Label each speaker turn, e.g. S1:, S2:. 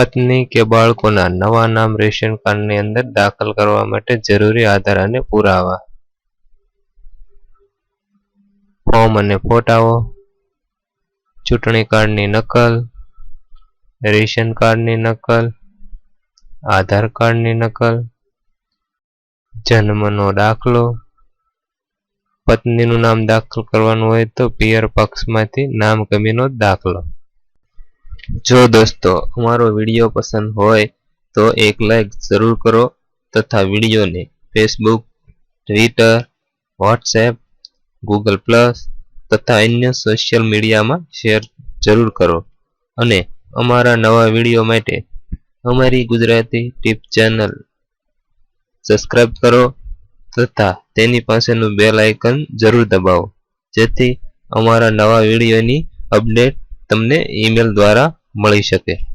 S1: પત્ની કે બાળકોના નવા નામ રેશન કાર્ડની અંદર દાખલ કરવા માટે જરૂરી આધાર અને પુરાવા. ફોર્મ અને ફોટાઓ, ચૂંટણી કાર્ડની નકલ, રેશન કાર્ડની નકલ, આધાર કાર્ડની નકલ, જન્મનો દાખલો, પત્નીનું નામ દાખલ કરવાનું હોય તો પિયર પક્ષમાંથી નામ કમીનો દાખલો. જો દોસ્તો, અમારો વીડિયો પસંદ હોય તો એક લાઈક જરૂર કરો તથા વિડીયોને Facebook Twitter WhatsApp Google plus તથા અન્ય સોશિયલ મીડિયામાં શેર જરૂર કરો. અને અમારા નવા વીડિયો માટે અમારી ગુજરાતી ટીપ ચેનલ સબસ્ક્રાઈબ કરો તથા તેની પાસેનું બેલ આઇકન જરૂર દબાવો. જેથી અમારા નવા વિડીયોની અપડેટ તમને ઈમેલ દ્વારા મળી શકે.